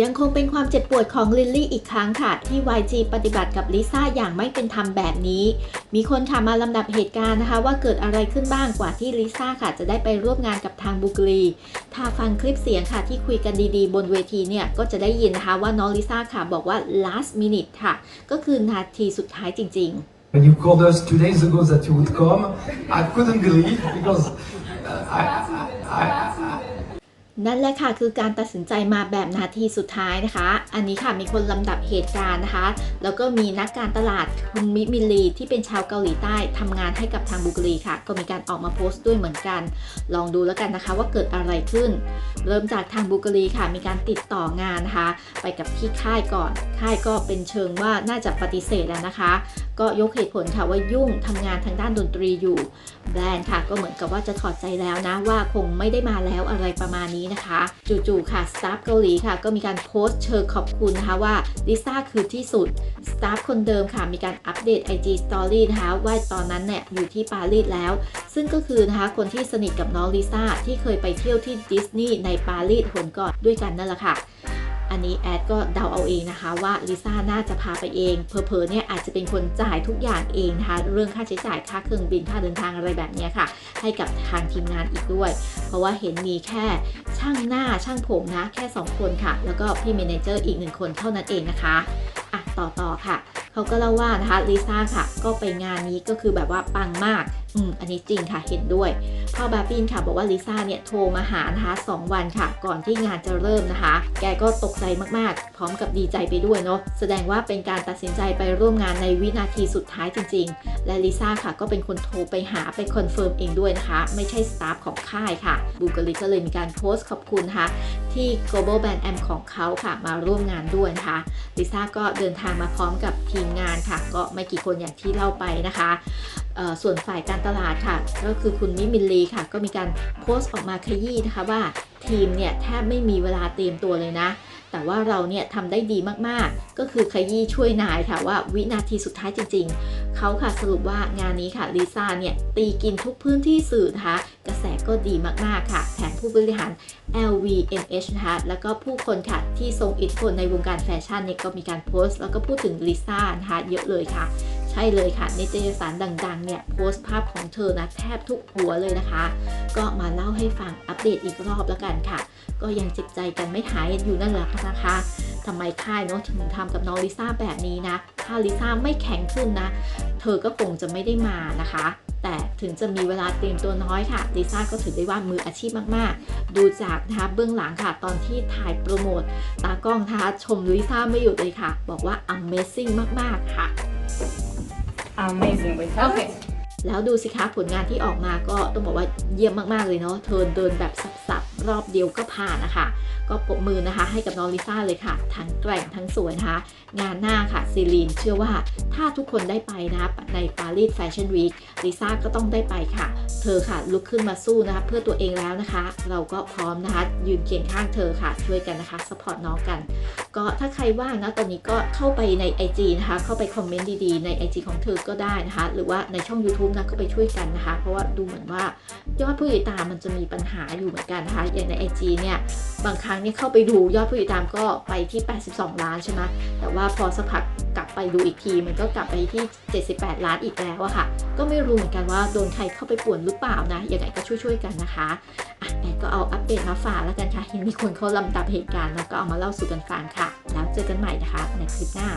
ยังคงเป็นความเจ็บปวดของลิลลี่อีกครั้งค่ะ ที่ YG ปฏิบัติกับลิซ่าอย่างไม่เป็นธรรมแบบนี้ มีคนถามมาลำดับเหตุการณ์นะคะ ว่าเกิดอะไรขึ้นบ้างกว่าที่ลิซ่าค่ะ จะได้ไปร่วมงานกับทางบุกลีถ้าฟังคลิปเสียงค่ะที่คุยกันดีๆ บนเวทีเนี่ย ก็จะได้ยินนะคะว่าน้องลิซ่าค่ะบอกว่า last minute ค่ะ ก็คือนาทีสุดท้ายจริง ๆ When you called us two days ago that you would come, I couldn't believe because uh, I, I, I, I, นั่นแหละค่ะคือการตัดสินใจมาแบบนาทีสุดท้ายนะคะ อันนี้ค่ะมีคนลำดับเหตุการณ์นะคะ แล้วก็มีนักการตลาดคุณมิมิลีที่เป็นชาวเกาหลีใต้ทำงานให้กับทางบุกรีค่ะ ก็มีการออกมาโพสต์ด้วยเหมือนกัน ลองดูแล้วกันนะคะว่าเกิดอะไรขึ้น เริ่มจากทางบุกรีค่ะ มีการติดต่องานนะคะ ไปกับที่ค่ายก่อน ค่ายก็เป็นเชิงว่าน่าจะปฏิเสธแล้วนะคะ ก็ยกเหตุผลค่ะว่ายุ่งทำงานทางด้านดนตรีอยู่ แบรนด์ค่ะ ก็เหมือนกับว่าจะถอดใจแล้วนะว่าคงไม่ได้มาแล้วอะไรประมาณนี้นะคะ จู่ๆค่ะสตาฟเกาหลีค่ะ ก็มีการโพสต์เชิญขอบคุณนะคะว่าลิซ่าคือที่สุดสตาฟคนเดิมค่ะ มีการอัปเดต IG Story นะคะว่าตอนนั้นเนี่ยอยู่ที่ปารีสแล้ว ซึ่งก็คือนะคะคนที่สนิทกับน้องลิซ่าที่เคยไปเที่ยวที่ดิสนีย์ในปารีสหนก่อนด้วยกันนั่นแหละค่ะ อันนี้แอดก็เดาเอาเองนะคะว่าลิซ่าน่าจะพาไปเองเพอๆเนี่ยอาจจะเป็นคนจ่ายทุกอย่างเองนะคะเรื่องค่าใช้จ่ายค่าเครื่องบินค่าเดินทางอะไรแบบนี้ค่ะ ให้กับทางทีมงานอีกด้วย เพราะว่าเห็นมีแค่ช่างหน้าช่างผมนะแค่ 2 คนค่ะ แล้วก็พี่เมนเจอร์อีกหนึ่งคนเท่านั้นเองนะคะอะต่อต่อค่ะ เขาก็เล่าว่านะคะลิซ่าค่ะ ก็ไปงานนี้ก็คือแบบว่าปังมาก อืมอันนี้จริงค่ะเห็นด้วยพ่อบาปินค่ะบอกว่าลิซ่าเนี่ยโทรมาหานะคะสองวันค่ะ ก่อนที่งานจะเริ่มนะคะ แกก็ตกใจมากๆ พร้อมกับดีใจไปด้วยเนาะแสดงว่าเป็นการตัดสินใจไปร่วมงานในวินาทีสุดท้ายจริง ๆ และลิซ่าค่ะก็เป็นคนโทรไปหาไปคอนเฟิร์มเองด้วยนะคะ ไม่ใช่สตาฟของค่ายค่ะบูกลิก็เลยมีการโพสต์ขอบคุณนะคะที่ global band am ของเขาค่ะมาร่วมงานด้วยนะคะลิซ่าก็เดินทางมาพร้อมกับทีมงานค่ะ ก็ไม่กี่คนอย่างที่เล่าไปนะคะ ส่วนฝ่ายการตลาดค่ะ ก็คือคุณมิมิลลีค่ะ ก็มีการโพสต์ออกมาขยี้นะคะว่าทีมเนี่ยแทบไม่มีเวลาเตรียมตัวเลยนะ แต่ว่าเราเนี่ยทำได้ดีมากๆ ก็คือขยี้ช่วยนายค่ะว่าวินาทีสุดท้ายจริง ๆ เขาค่ะสรุปว่างานนี้ค่ะลิซ่าเนี่ยตีกินทุกพื้นที่สื่อนะคะ กระแสก็ดีมากๆค่ะ แถมผู้บริหาร LVMH นะคะแล้วก็ผู้คนค่ะที่ทรงอิทธิพลในวงการแฟชั่นเนี่ยก็มีการโพสต์ แล้วก็พูดถึงลิซ่านะคะเยอะเลยค่ะ ช่เลยค่ะนิตยสารดังๆเนี่ยโพสต์ภาพของเธอนะแทบทุกหัวเลยนะคะ ก็มาเล่าให้ฟังอัปเดตอีกรอบแล้วกันค่ะ ก็ยังเจ็บใจกันไม่หายอยู่นั่นแหละนะคะทำไมค่ายเนาะถึงทำกับน้องลิซ่าแบบนี้นะ ถ้าลิซ่าไม่แข็งขึ้นนะ เธอก็คงจะไม่ได้มานะคะ แต่ถึงจะมีเวลาเตรียมตัวน้อยค่ะลิซ่าก็ถือได้ว่ามืออาชีพมากๆ ดูจากนะคะเบื้องหลังค่ะ ตอนที่ถ่ายโปรโมทตากล้องนะคะชมลิซ่าไม่หยุดเลยค่ะ บอกว่า amazing มากๆค่ะ Amazing with okay. แล้วดูสิคะผลงานที่ออกมาก็ต้องบอกว่าเยี่ยมมาก ๆ เลยเนาะเธอเดินแบบสับๆรอบเดียวก็ผ่านนะคะ ก็ปรบมือนะคะให้กับน้องลิซ่าเลยค่ะ ทั้งแกร่งทั้งสวยนะคะ งานหน้าค่ะซีลีนเชื่อว่า ถ้าทุกคนได้ไปนะคะในปารีสแฟชั่นวีคลิซ่าก็ต้องได้ไปค่ะ เธอค่ะลุกขึ้นมาสู้นะคะเพื่อตัวเองแล้วนะคะ เราก็พร้อมนะคะ ยืนเคียงข้างเธอค่ะ ช่วยกันนะคะสปอร์ตน้องกัน ก็ถ้าใครว่างนะตอนนี้ก็เข้าไปใน IG นะคะ เข้าไปคอมเมนต์ดีๆ ใน IG ของเธอก็ได้นะคะ หรือว่าในช่อง YouTube นะก็ไปช่วยกันนะคะ เพราะว่าดูเหมือนว่ายอดผู้ติดตามมันจะมีปัญหาอยู่เหมือนกันนะคะ อย่างใน IG เนี่ยบางครั้งเนี่ยเข้าไปดูยอดผู้ติดตามก็ไปที่ 82 ล้านใช่ไหมแต่ว่าพอสักพัก กลับไปดูอีกที มันก็กลับไปที่ 78 ล้านอีกแล้วอะค่ะ ก็ไม่รู้เหมือนกันว่าโดนใครเข้าไปป่วนหรือเปล่านะยังไงก็ช่วยๆกันนะคะอะแอดก็เอาอัปเดตมาฝากแล้วกันค่ะเห็นมีคนเขาลำดับเหตุการณ์แล้วก็เอามาเล่าสู่กันฟังค่ะ แล้วเจอกันใหม่นะคะในคลิปหน้า